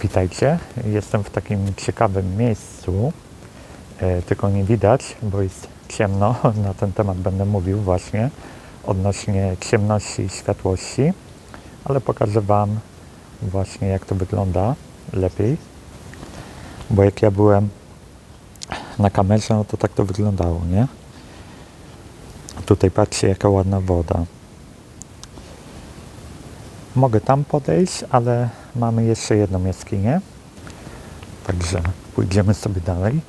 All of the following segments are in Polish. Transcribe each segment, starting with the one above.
Witajcie. Jestem w takim ciekawym miejscu, e, tylko nie widać, bo jest ciemno. Na ten temat będę mówił właśnie odnośnie ciemności i światłości, ale pokażę Wam właśnie jak to wygląda lepiej. Bo jak ja byłem na kamerze, no to tak to wyglądało, nie? Tutaj patrzcie, jaka ładna woda. Mogę tam podejść, ale mamy jeszcze jedną jaskinię. Także pójdziemy sobie dalej.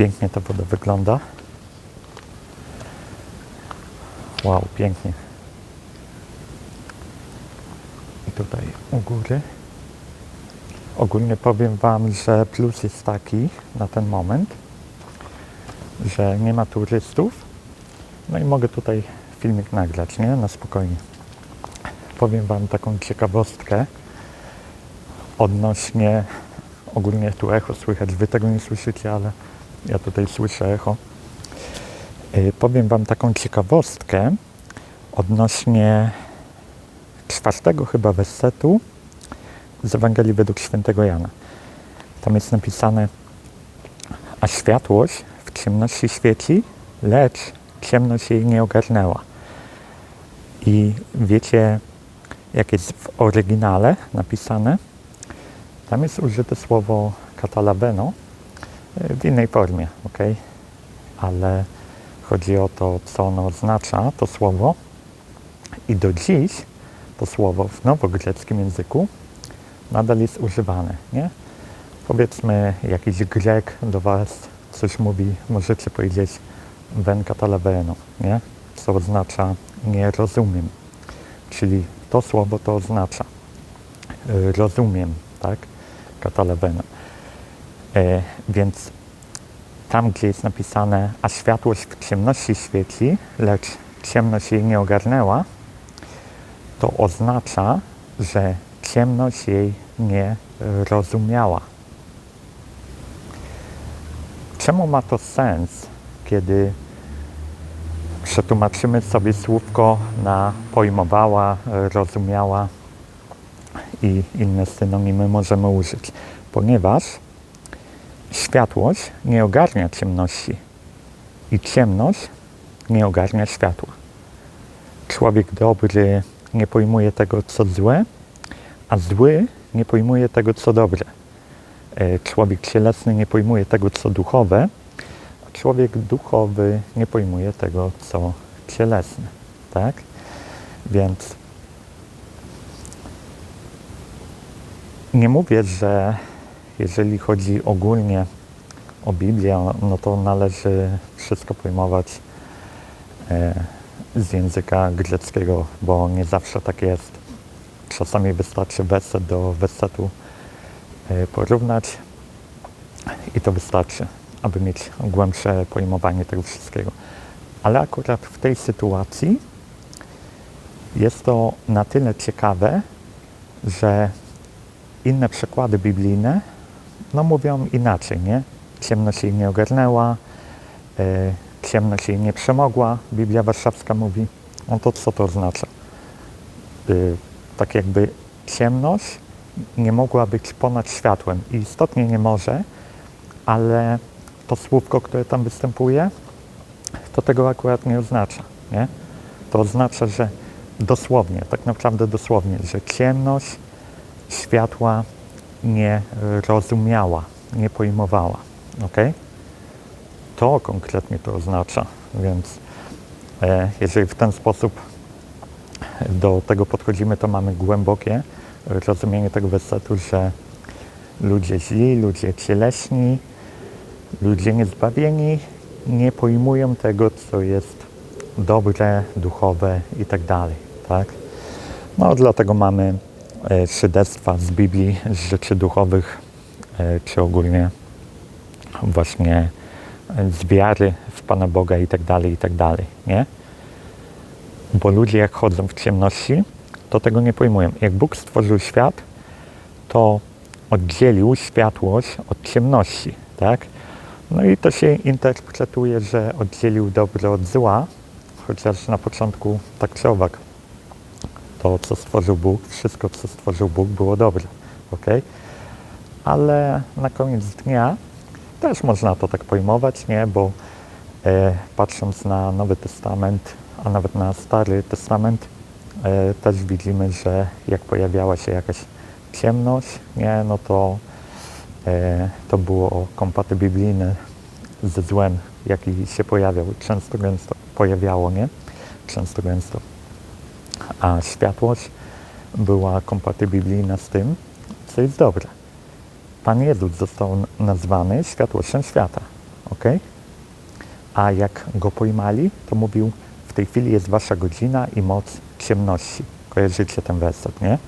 Pięknie ta woda wygląda. Wow, pięknie. I tutaj u góry. Ogólnie powiem Wam, że plus jest taki na ten moment, że nie ma turystów. No i mogę tutaj filmik nagrać, nie? Na spokojnie. Powiem Wam taką ciekawostkę odnośnie ogólnie tu echo słychać. Wy tego nie słyszycie, ale ja tutaj słyszę echo. Yy, powiem Wam taką ciekawostkę odnośnie czwartego chyba wersetu z Ewangelii według świętego Jana. Tam jest napisane, a światłość w ciemności świeci, lecz ciemność jej nie ogarnęła. I wiecie, jak jest w oryginale napisane? Tam jest użyte słowo katalabeno y, w innej formie, ok? Ale chodzi o to, co ono oznacza, to słowo. I do dziś to słowo w nowogreckim języku nadal jest używane, nie? Powiedzmy, jakiś Grek do Was coś mówi, możecie powiedzieć ven katalabeno, nie? Co oznacza nie rozumiem. Czyli to słowo to oznacza y, rozumiem, tak? Katalabeno. E, więc tam, gdzie jest napisane, a światłość w ciemności świeci, lecz ciemność jej nie ogarnęła, to oznacza, że ciemność jej nie rozumiała. Czemu ma to sens, kiedy przetłumaczymy sobie słówko na pojmowała, rozumiała i inne synonimy możemy użyć? Ponieważ światłość nie ogarnia ciemności i ciemność nie ogarnia światła. Człowiek dobry nie pojmuje tego, co złe, a zły nie pojmuje tego, co dobre. E, Człowiek cielesny nie pojmuje tego, co duchowe, a człowiek duchowy nie pojmuje tego, co cielesne. Tak? Więc nie mówię, że jeżeli chodzi ogólnie o Biblię, no to należy wszystko pojmować e, z języka greckiego, bo nie zawsze tak jest. Czasami wystarczy werset do wersetu e, porównać i to wystarczy, aby mieć głębsze pojmowanie tego wszystkiego. Ale akurat w tej sytuacji jest to na tyle ciekawe, że inne przekłady biblijne no mówią inaczej, nie? Ciemność jej nie ogarnęła, e, ciemność jej nie przemogła, Biblia Warszawska mówi. No to co to oznacza? Y, tak jakby ciemność nie mogła być ponad światłem i istotnie nie może, ale to słówko, które tam występuje, to tego akurat nie oznacza, nie? To oznacza, że dosłownie, tak naprawdę dosłownie, że ciemność światła nie rozumiała, nie pojmowała, ok? To konkretnie to oznacza, więc e, jeżeli w ten sposób do tego podchodzimy, to mamy głębokie rozumienie tego wersetu, że ludzie źli, ludzie cieleśni, ludzie niezbawieni nie pojmują tego, co jest dobre, duchowe i tak dalej, tak? No dlatego mamy e, świadectwa z Biblii, z rzeczy duchowych, e, czy ogólnie właśnie z wiary w Pana Boga i tak dalej, i tak dalej, nie? Bo ludzie jak chodzą w ciemności, to tego nie pojmują. Jak Bóg stworzył świat, to oddzielił światłość od ciemności, tak? No i to się interpretuje, że oddzielił dobro od zła, chociaż na początku tak czy owak to, co stworzył Bóg, wszystko, co stworzył Bóg, było dobre, ok? Ale na koniec dnia też można to tak pojmować, nie? Bo e, patrząc na Nowy Testament, a nawet na Stary Testament, e, też widzimy, że jak pojawiała się jakaś ciemność, nie? No to e, to było kompatybilne ze złem, jaki się pojawiał. Często gęsto pojawiało, nie? Często gęsto. A światłość była kompatybilna z tym, co jest dobre. Pan Jezus został nazwany światłością świata. ok? A jak go pojmali, to mówił, w tej chwili jest wasza godzina i moc ciemności. Kojarzycie ten werset, nie?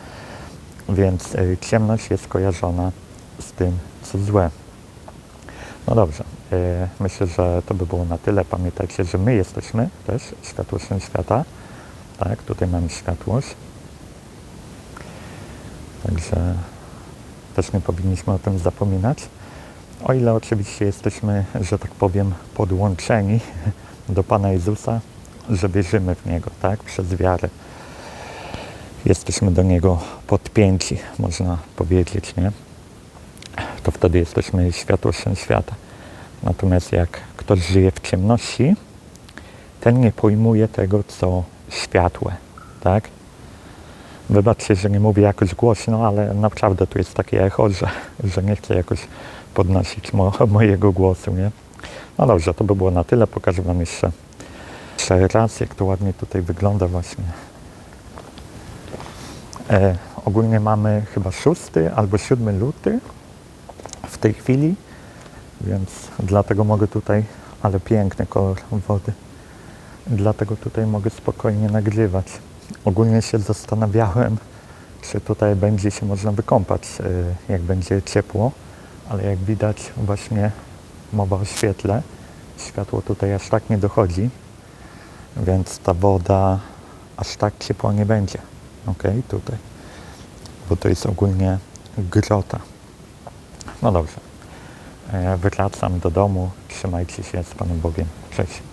Więc y, ciemność jest kojarzona z tym, co złe. No dobrze, y, myślę, że to by było na tyle. Pamiętajcie, że my jesteśmy też światłością świata. Tak, tutaj mamy światłość. Także też nie powinniśmy o tym zapominać. O ile oczywiście jesteśmy, że tak powiem, podłączeni do Pana Jezusa, że wierzymy w Niego, tak, przez wiarę. Jesteśmy do Niego podpięci, można powiedzieć, nie? To wtedy jesteśmy światłością świata. Natomiast jak ktoś żyje w ciemności, ten nie pojmuje tego, co światłe, tak? Wybaczcie, że nie mówię jakoś głośno, ale naprawdę tu jest takie echo, że, że nie chcę jakoś podnosić mo, mojego głosu, nie? No dobrze, to by było na tyle. Pokażę Wam jeszcze, jeszcze raz, jak to ładnie tutaj wygląda właśnie. E, ogólnie mamy chyba 6 albo 7 luty w tej chwili, więc dlatego mogę tutaj, ale piękny kolor wody, dlatego tutaj mogę spokojnie nagrywać. Ogólnie się zastanawiałem, czy tutaj będzie się można wykąpać, e, jak będzie ciepło, ale jak widać właśnie mowa o świetle, światło tutaj aż tak nie dochodzi, więc ta woda aż tak ciepła nie będzie. Ok, tutaj. Bo to jest ogólnie grota. No dobrze. E, Wracam do domu. Trzymajcie się z Panem Bogiem. Cześć.